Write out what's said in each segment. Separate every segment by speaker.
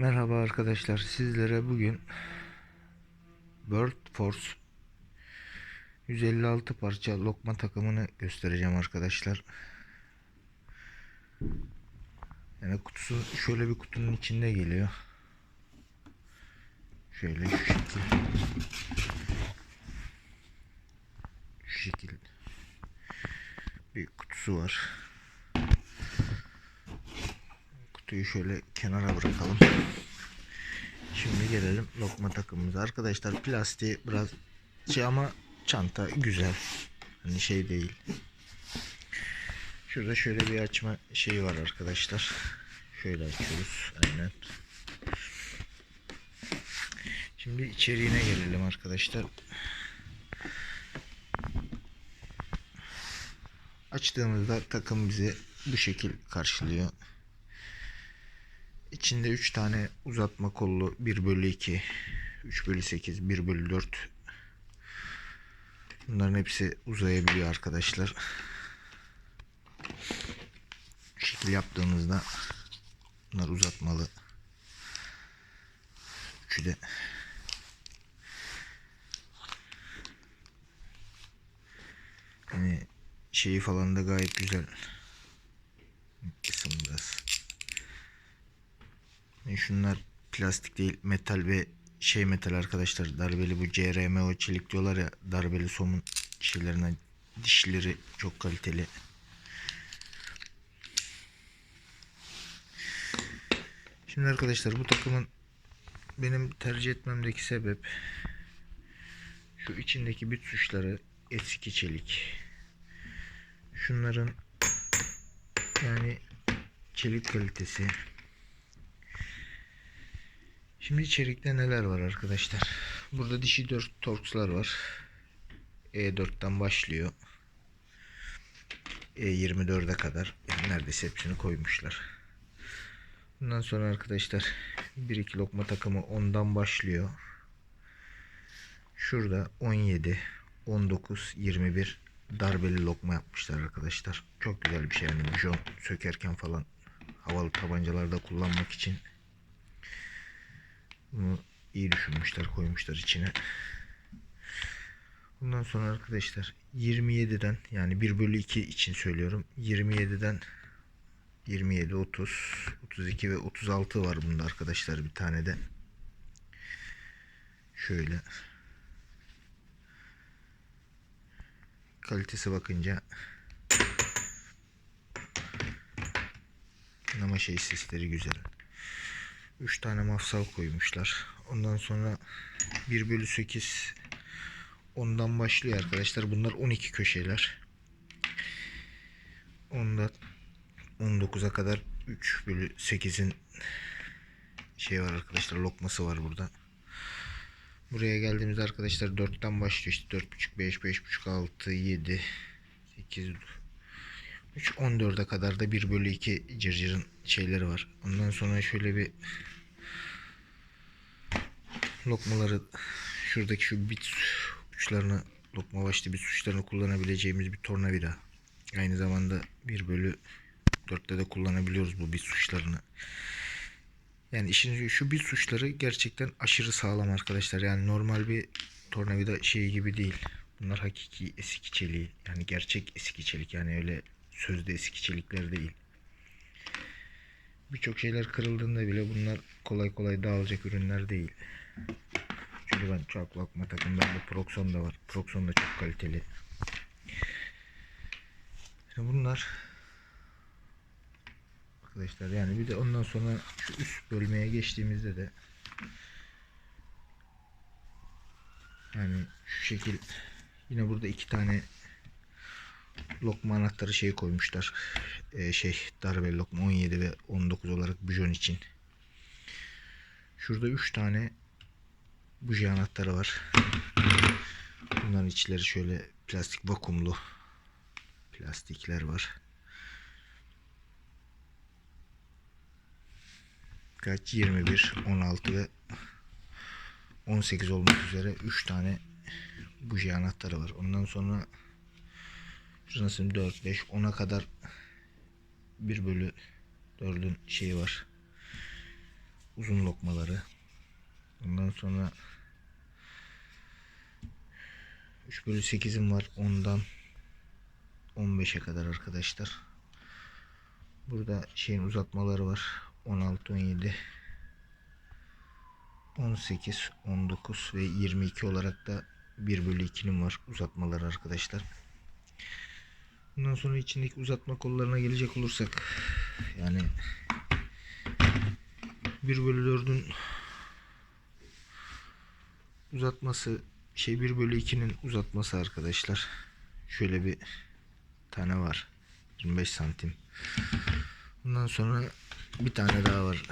Speaker 1: Merhaba arkadaşlar. Sizlere bugün Bird Force 156 parça lokma takımını göstereceğim arkadaşlar. Yani kutusu şöyle bir kutunun içinde geliyor. Şöyle şu şekil. Şu şekil. Bir kutusu var. Kutuyu şöyle kenara bırakalım. Şimdi gelelim lokma takımımıza. Arkadaşlar plastiği biraz şey ama çanta güzel. Hani şey değil. Şurada şöyle bir açma şeyi var arkadaşlar. Şöyle açıyoruz. Aynen. Şimdi içeriğine gelelim arkadaşlar. Açtığımızda takım bizi bu şekil karşılıyor. İçinde 3 tane uzatma kollu 1 bölü 2, 3 bölü 8, 1 bölü 4. Bunların hepsi uzayabiliyor arkadaşlar. Bu şekil yaptığımızda bunlar uzatmalı. Üçü de yani şeyi falan da gayet güzel. Kısım. Yani şunlar plastik değil metal ve şey metal arkadaşlar darbeli bu CRMO çelik diyorlar ya darbeli somun şeylerinden dişleri çok kaliteli. Şimdi arkadaşlar bu takımın benim tercih etmemdeki sebep şu içindeki bit tuşları eski çelik. Şunların yani çelik kalitesi Şimdi içerikte neler var arkadaşlar? Burada dişi 4 torkslar var. E4'ten başlıyor. E24'e kadar yani neredeyse hepsini koymuşlar. Bundan sonra arkadaşlar 1-2 lokma takımı 10'dan başlıyor. Şurada 17, 19, 21 darbeli lokma yapmışlar arkadaşlar. Çok güzel bir şey yani bujon sökerken falan havalı tabancalarda kullanmak için bunu iyi düşünmüşler koymuşlar içine. Bundan sonra arkadaşlar 27'den yani 1 bölü 2 için söylüyorum. 27'den 27, 30, 32 ve 36 var bunda arkadaşlar bir tane de. Şöyle. Kalitesi bakınca ama şey sesleri güzel. 3 tane mafsal koymuşlar. Ondan sonra 1 bölü 8 ondan başlıyor arkadaşlar. Bunlar 12 köşeler. Ondan 19'a kadar 3 bölü 8'in şey var arkadaşlar lokması var burada. Buraya geldiğimizde arkadaşlar 4'ten başlıyor işte 4.5 5 5.5 6 7 8 3 14'e kadar da 1 bölü 2 cırcırın şeyleri var. Ondan sonra şöyle bir lokmaları şuradaki şu bit uçlarını lokma başlı bit uçlarını kullanabileceğimiz bir tornavida. Aynı zamanda 1 bölü 4'te de kullanabiliyoruz bu bit uçlarını. Yani işin şu bit uçları gerçekten aşırı sağlam arkadaşlar. Yani normal bir tornavida şeyi gibi değil. Bunlar hakiki eski çeliği. Yani gerçek eski çelik. Yani öyle sözde eski çelikler değil. Birçok şeyler kırıldığında bile bunlar kolay kolay dağılacak ürünler değil. Çünkü ben çok lokma takım bende Proxon da var. Proxon da çok kaliteli. Şimdi bunlar arkadaşlar yani bir de ondan sonra şu üst bölmeye geçtiğimizde de yani şu şekil yine burada iki tane lokma anahtarı şey koymuşlar. Ee, şey darbe lokma 17 ve 19 olarak bujon için. Şurada 3 tane buji anahtarı var. Bunların içleri şöyle plastik vakumlu plastikler var. Kaç 21, 16 ve 18 olmak üzere 3 tane buji anahtarı var. Ondan sonra şurası 4, 5, 10'a kadar 1 bölü 4'ün şeyi var. uzun lokmaları. Ondan sonra 3 bölü 8'im var. Ondan 15'e kadar arkadaşlar. Burada şeyin uzatmaları var. 16, 17, 18, 19 ve 22 olarak da 1 bölü 2'nim var uzatmaları arkadaşlar. Bundan sonra içindeki uzatma kollarına gelecek olursak yani 1 bölü 4'ün uzatması şey 1 bölü 2'nin uzatması arkadaşlar. Şöyle bir tane var. 25 santim. Bundan sonra bir tane daha var.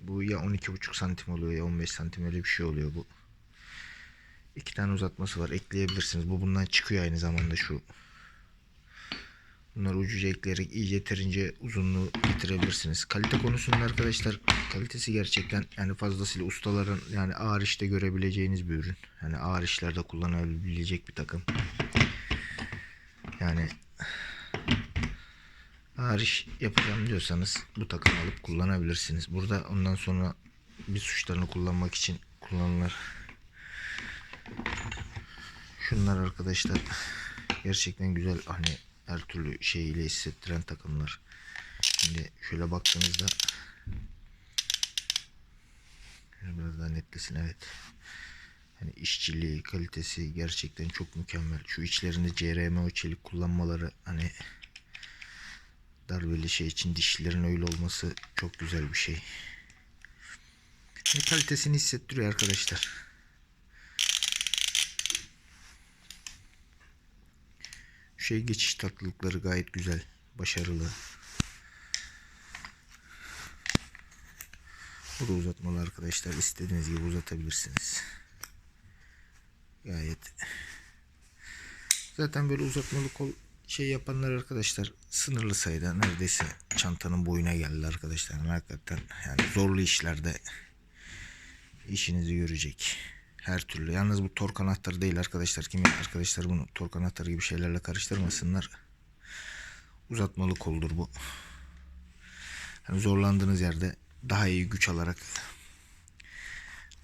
Speaker 1: Bu ya 12,5 santim oluyor ya 15 santim öyle bir şey oluyor bu. İki tane uzatması var. Ekleyebilirsiniz. Bu bundan çıkıyor aynı zamanda şu. Bunları ucuca ekleyerek iyice yeterince uzunluğu getirebilirsiniz. Kalite konusunda arkadaşlar kalitesi gerçekten yani fazlasıyla ustaların yani ağır işte görebileceğiniz bir ürün. Yani ağır işlerde kullanabilecek bir takım. Yani ağır iş yapacağım diyorsanız bu takım alıp kullanabilirsiniz. Burada ondan sonra bir suçlarını kullanmak için kullanılır. Şunlar arkadaşlar gerçekten güzel hani her türlü şeyiyle hissettiren takımlar. Şimdi şöyle baktığınızda biraz daha netlesin evet. Yani işçiliği, kalitesi gerçekten çok mükemmel. Şu içlerinde CRMO çelik kullanmaları hani darbeli şey için dişlilerin öyle olması çok güzel bir şey. Ve kalitesini hissettiriyor arkadaşlar. Şey geçiş tatlılıkları gayet güzel, başarılı. Bu da uzatmalı arkadaşlar. İstediğiniz gibi uzatabilirsiniz. Gayet. Zaten böyle uzatmalı kol şey yapanlar arkadaşlar sınırlı sayıda neredeyse çantanın boyuna geldi arkadaşlar. Hakikaten yani zorlu işlerde işinizi görecek. Her türlü. Yalnız bu tork anahtarı değil arkadaşlar. Kimi arkadaşlar bunu tork anahtarı gibi şeylerle karıştırmasınlar. Uzatmalı koldur bu. Yani zorlandığınız yerde daha iyi güç alarak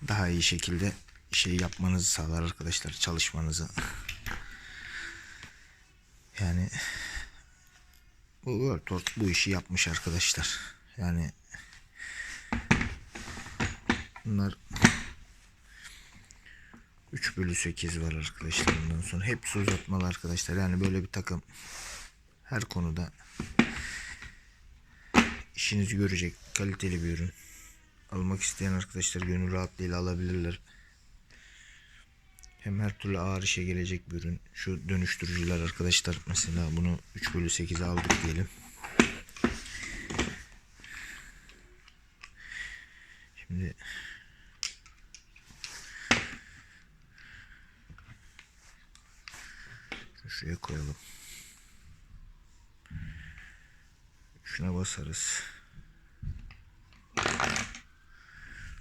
Speaker 1: daha iyi şekilde şey yapmanızı sağlar arkadaşlar. Çalışmanızı. Yani bu World bu işi yapmış arkadaşlar. Yani bunlar 3 bölü 8 var arkadaşlar bundan sonra. Hepsi uzatmalı arkadaşlar. Yani böyle bir takım her konuda işinizi görecek kaliteli bir ürün. Almak isteyen arkadaşlar gönül rahatlığıyla alabilirler. Hem her türlü ağır işe gelecek bir ürün. Şu dönüştürücüler arkadaşlar mesela bunu 3 bölü 8'e aldık diyelim. Şimdi şuraya koyalım. Şuna basarız.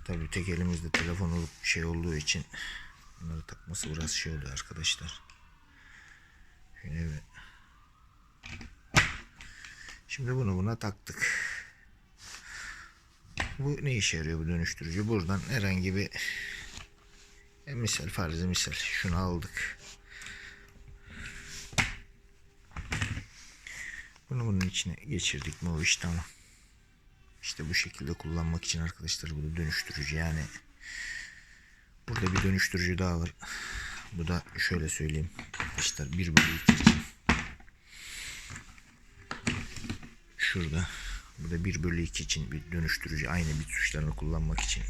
Speaker 1: Tabii tek elimizde telefon olup şey olduğu için bunları takması biraz şey oluyor arkadaşlar. Şöyle. Şimdi bunu buna taktık. Bu ne işe yarıyor bu dönüştürücü? Buradan herhangi bir e, misal farzı misal şunu aldık. Bunu bunun içine geçirdik mi o iş tamam. İşte bu şekilde kullanmak için arkadaşlar bu da dönüştürücü yani. Burada bir dönüştürücü daha var. Bu da şöyle söyleyeyim. Arkadaşlar 1 bölü 2 için. Şurada. Bu da 1 bölü 2 için bir dönüştürücü. Aynı bit tuşlarını kullanmak için.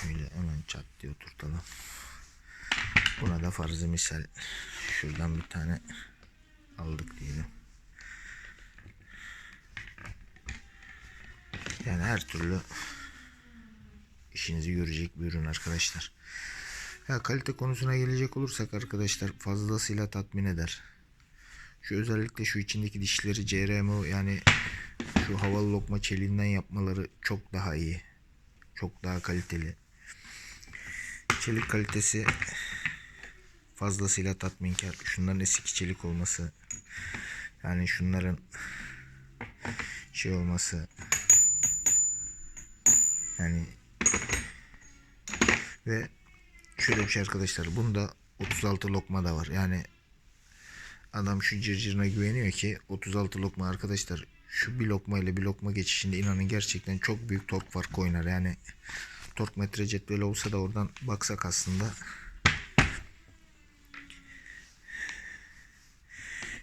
Speaker 1: Şöyle hemen çat diye oturtalım. Buna da farzı misal şuradan bir tane aldık diyelim. Yani her türlü işinizi görecek bir ürün arkadaşlar. Ya kalite konusuna gelecek olursak arkadaşlar fazlasıyla tatmin eder. Şu özellikle şu içindeki dişleri CRMO yani şu havalı lokma çeliğinden yapmaları çok daha iyi. Çok daha kaliteli. Çelik kalitesi fazlasıyla tatminkar. Şunların eski çelik olması yani şunların şey olması yani ve şöyle bir şey arkadaşlar bunda 36 lokma da var yani adam şu cırcırına güveniyor ki 36 lokma arkadaşlar şu bir lokma ile bir lokma geçişinde inanın gerçekten çok büyük tork farkı oynar yani tork metre cetveli olsa da oradan baksak aslında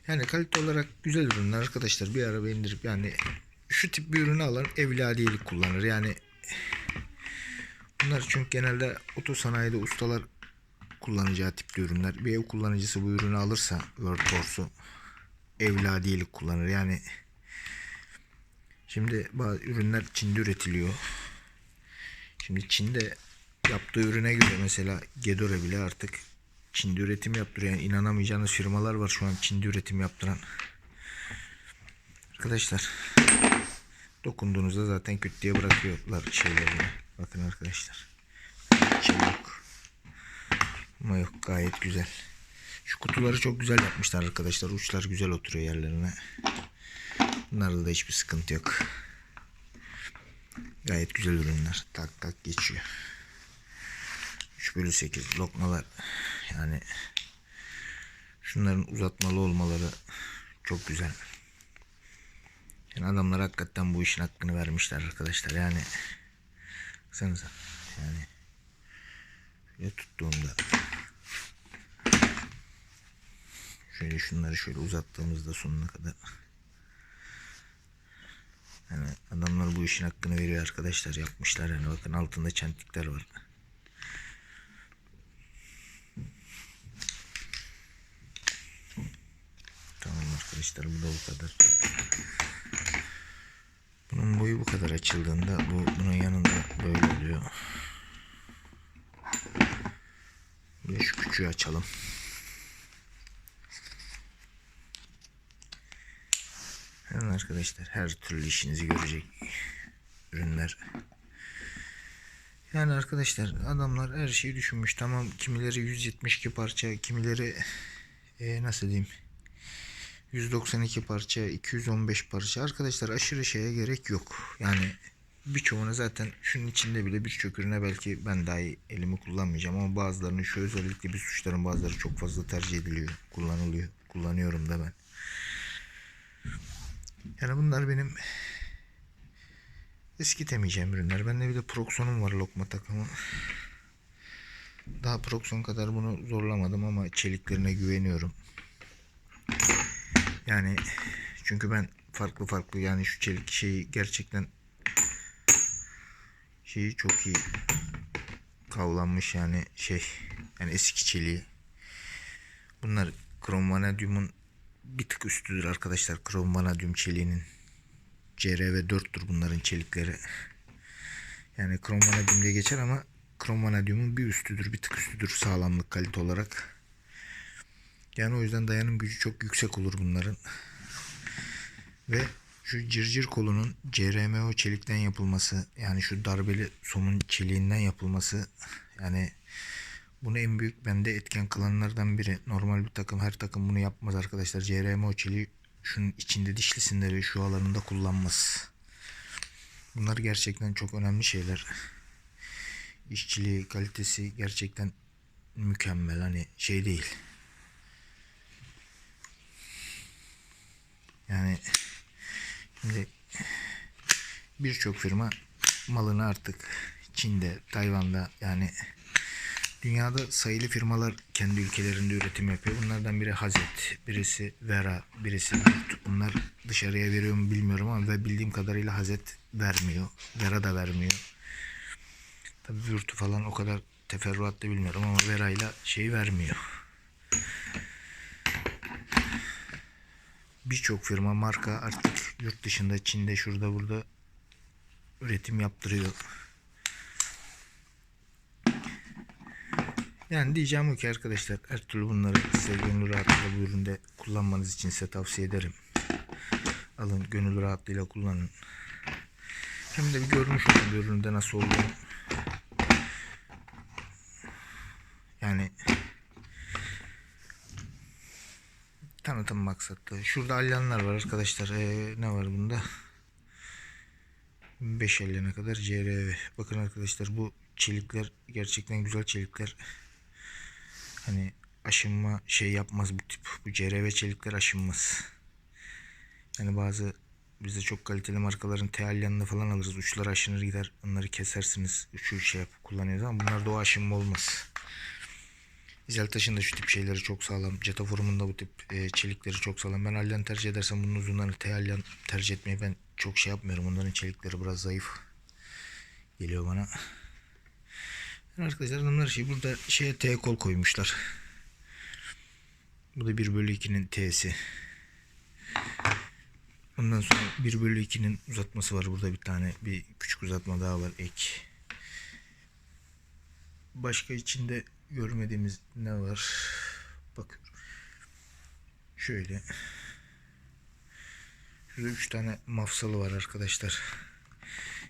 Speaker 1: yani kalite olarak güzel ürünler arkadaşlar bir araba indirip yani şu tip bir ürünü alan evladiyelik kullanır. Yani bunlar çünkü genelde otosanayide ustalar kullanacağı tipli ürünler. Bir ev kullanıcısı bu ürünü alırsa workforce'u evladiyelik kullanır. Yani şimdi bazı ürünler Çin'de üretiliyor. Şimdi Çin'de yaptığı ürüne göre mesela Gedore bile artık Çin'de üretim yaptırıyor. Yani inanamayacağınız firmalar var şu an Çin'de üretim yaptıran. Arkadaşlar dokunduğunuzda zaten küt diye bırakıyorlar şeylerini. Bakın arkadaşlar. Şey yok. Ama yok gayet güzel. Şu kutuları çok güzel yapmışlar arkadaşlar. Uçlar güzel oturuyor yerlerine. Bunlarda da hiçbir sıkıntı yok. Gayet güzel ürünler. Tak tak geçiyor. 3 bölü 8 lokmalar. Yani şunların uzatmalı olmaları çok güzel. Yani adamlar hakikaten bu işin hakkını vermişler arkadaşlar. Yani baksanıza. Yani şöyle tuttuğumda şöyle şunları şöyle uzattığımızda sonuna kadar yani adamlar bu işin hakkını veriyor arkadaşlar yapmışlar yani bakın altında çentikler var. Tamam arkadaşlar bu da bu kadar. Bunun boyu bu kadar açıldığında bu bunun yanında böyle oluyor. Bir şu küçüğü açalım. Yani arkadaşlar her türlü işinizi görecek ürünler. Yani arkadaşlar adamlar her şeyi düşünmüş. Tamam kimileri 172 parça, kimileri e, nasıl diyeyim 192 parça, 215 parça. Arkadaşlar aşırı şeye gerek yok. Yani birçoğuna zaten şunun içinde bile birçok ürüne belki ben dahi elimi kullanmayacağım ama bazılarını şu özellikle bir suçların bazıları çok fazla tercih ediliyor, kullanılıyor. Kullanıyorum da ben. Yani bunlar benim eskitemeyeceğim ürünler. Bende bir de Proxon'um var lokma takımı. Daha Proxon kadar bunu zorlamadım ama çeliklerine güveniyorum. Yani çünkü ben farklı farklı yani şu çelik şeyi gerçekten şeyi çok iyi kavlanmış yani şey yani eski çeliği. Bunlar krom vanadyumun bir tık üstüdür arkadaşlar krom vanadyum çeliğinin. CRV 4'tür bunların çelikleri. Yani krom vanadyum diye geçer ama krom vanadyumun bir üstüdür, bir tık üstüdür sağlamlık kalite olarak. Yani o yüzden dayanım gücü çok yüksek olur bunların. Ve şu cırcır kolunun CRMO çelikten yapılması yani şu darbeli somun çeliğinden yapılması yani bunu en büyük bende etken kılanlardan biri. Normal bir takım her takım bunu yapmaz arkadaşlar. CRMO çeliği şunun içinde dişlisinde ve şu alanında kullanmaz. Bunlar gerçekten çok önemli şeyler. İşçiliği, kalitesi gerçekten mükemmel. Hani şey değil. Yani şimdi birçok firma malını artık Çin'de, Tayvan'da yani dünyada sayılı firmalar kendi ülkelerinde üretim yapıyor. Bunlardan biri Hazet, birisi Vera, birisi Yurt. Bunlar dışarıya veriyor mu bilmiyorum ama ve bildiğim kadarıyla Hazet vermiyor. Vera da vermiyor. Tabii Yurt'u falan o kadar teferruatlı bilmiyorum ama Vera ile şey vermiyor. Birçok firma marka artık yurt dışında Çin'de şurada burada üretim yaptırıyor. Yani diyeceğim o ki arkadaşlar her türlü bunları size gönül rahatlığıyla bu üründe kullanmanız için size tavsiye ederim. Alın gönül rahatlığıyla kullanın. Hem de bir görmüş olun bir üründe nasıl olduğunu. Yani tanıtım maksatlı. Şurada alyanlar var arkadaşlar. Ee, ne var bunda? 5.50'ne kadar CRV. Bakın arkadaşlar bu çelikler gerçekten güzel çelikler. Hani aşınma şey yapmaz bu tip. Bu CRV çelikler aşınmaz. Yani bazı bizde çok kaliteli markaların tealyanını falan alırız. Uçları aşınır gider. Onları kesersiniz. Uçu şey yapıp kullanıyoruz ama bunlarda o aşınma olmaz. İzeltaş'ın da şu tip şeyleri çok sağlam. Cetaforum'un da bu tip e, çelikleri çok sağlam. Ben Alyan tercih edersem bunun uzunlarını Tealyan tercih etmeyi ben çok şey yapmıyorum. Onların çelikleri biraz zayıf geliyor bana. Arkadaşlar adamlar şey burada şeye T kol koymuşlar. Bu da 1 bölü 2'nin T'si. Ondan sonra 1 bölü 2'nin uzatması var. Burada bir tane bir küçük uzatma daha var ek. Başka içinde görmediğimiz ne var? Bakıyorum. Şöyle. Şurada 3 tane mafsalı var arkadaşlar.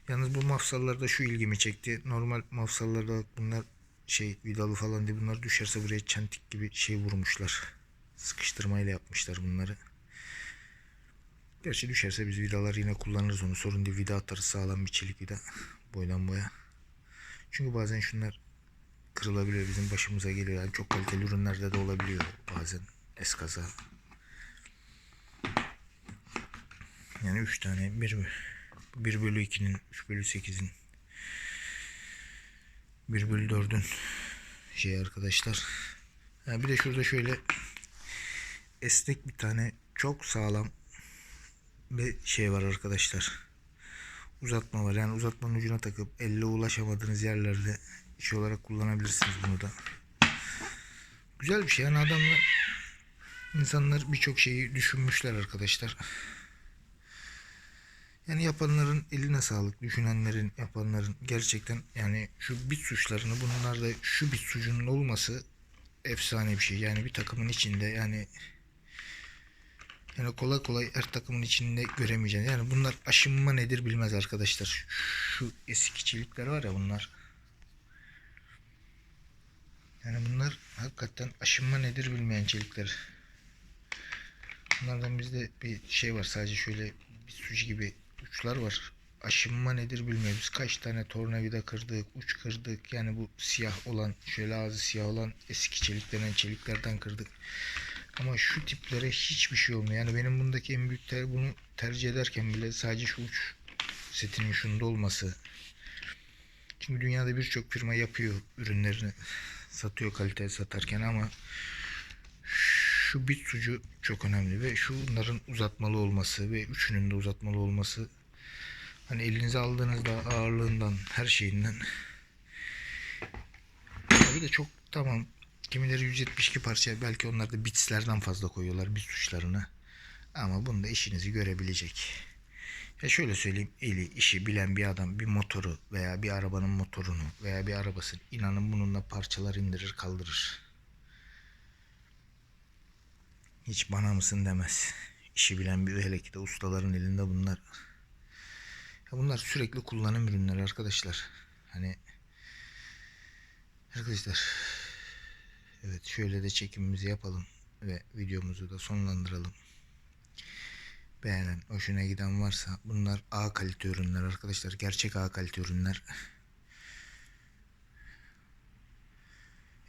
Speaker 1: Yalnız bu mafsallarda şu ilgimi çekti. Normal mafsallarda bunlar şey vidalı falan diye bunlar düşerse buraya çentik gibi şey vurmuşlar. Sıkıştırmayla yapmışlar bunları. Gerçi düşerse biz vidalar yine kullanırız onu. Sorun değil vida atarız sağlam bir çelik vida. Boydan boya. Çünkü bazen şunlar kırılabiliyor bizim başımıza geliyor. Yani çok kaliteli ürünlerde de olabiliyor bazen eskaza. Yani 3 tane 1 1 bölü 2'nin 3 bölü 8'in 1 bölü 4'ün şey arkadaşlar. Ha, bir de şurada şöyle esnek bir tane çok sağlam bir şey var arkadaşlar. Uzatma var. Yani uzatmanın ucuna takıp elle ulaşamadığınız yerlerde iş olarak kullanabilirsiniz bunu da. Güzel bir şey. Yani adamlar insanlar birçok şeyi düşünmüşler arkadaşlar. Yani yapanların eline sağlık. Düşünenlerin, yapanların gerçekten yani şu bit suçlarını bunlarda şu bit sucunun olması efsane bir şey. Yani bir takımın içinde yani yani kolay kolay her takımın içinde göremeyeceğiniz. Yani bunlar aşınma nedir bilmez arkadaşlar. Şu eski çelikler var ya bunlar. Yani bunlar hakikaten aşınma nedir bilmeyen çelikler. Bunlardan bizde bir şey var. Sadece şöyle bir suç gibi uçlar var. Aşınma nedir bilmiyoruz. Kaç tane tornavida kırdık, uç kırdık. Yani bu siyah olan, şöyle ağzı siyah olan eski çelik denen çeliklerden kırdık. Ama şu tiplere hiçbir şey olmuyor. Yani benim bundaki en büyük ter, bunu tercih ederken bile sadece şu uç setinin şunda olması. Çünkü dünyada birçok firma yapıyor ürünlerini satıyor kalite satarken ama şu bit sucu çok önemli ve şunların uzatmalı olması ve üçünün de uzatmalı olması hani elinize aldığınızda ağırlığından her şeyinden tabii de çok tamam kimileri 172 parça belki onlar da bitslerden fazla koyuyorlar bit suçlarını ama bunda işinizi görebilecek. Ya şöyle söyleyeyim eli işi bilen bir adam bir motoru veya bir arabanın motorunu veya bir arabasını inanın bununla parçalar indirir kaldırır. Hiç bana mısın demez. İşi bilen bir hele ki de ustaların elinde bunlar. Ya bunlar sürekli kullanım ürünleri arkadaşlar. Hani arkadaşlar evet şöyle de çekimimizi yapalım ve videomuzu da sonlandıralım beğenen, hoşuna giden varsa bunlar A kalite ürünler arkadaşlar. Gerçek A kalite ürünler.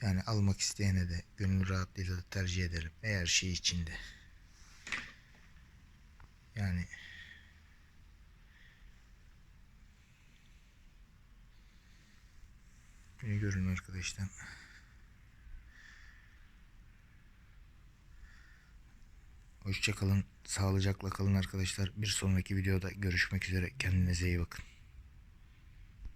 Speaker 1: Yani almak isteyene de gönül rahatlığıyla da tercih ederim. Eğer şey içinde. Yani Bunu görün arkadaşlar. Hoşçakalın. Sağlıcakla kalın arkadaşlar. Bir sonraki videoda görüşmek üzere. Kendinize iyi bakın.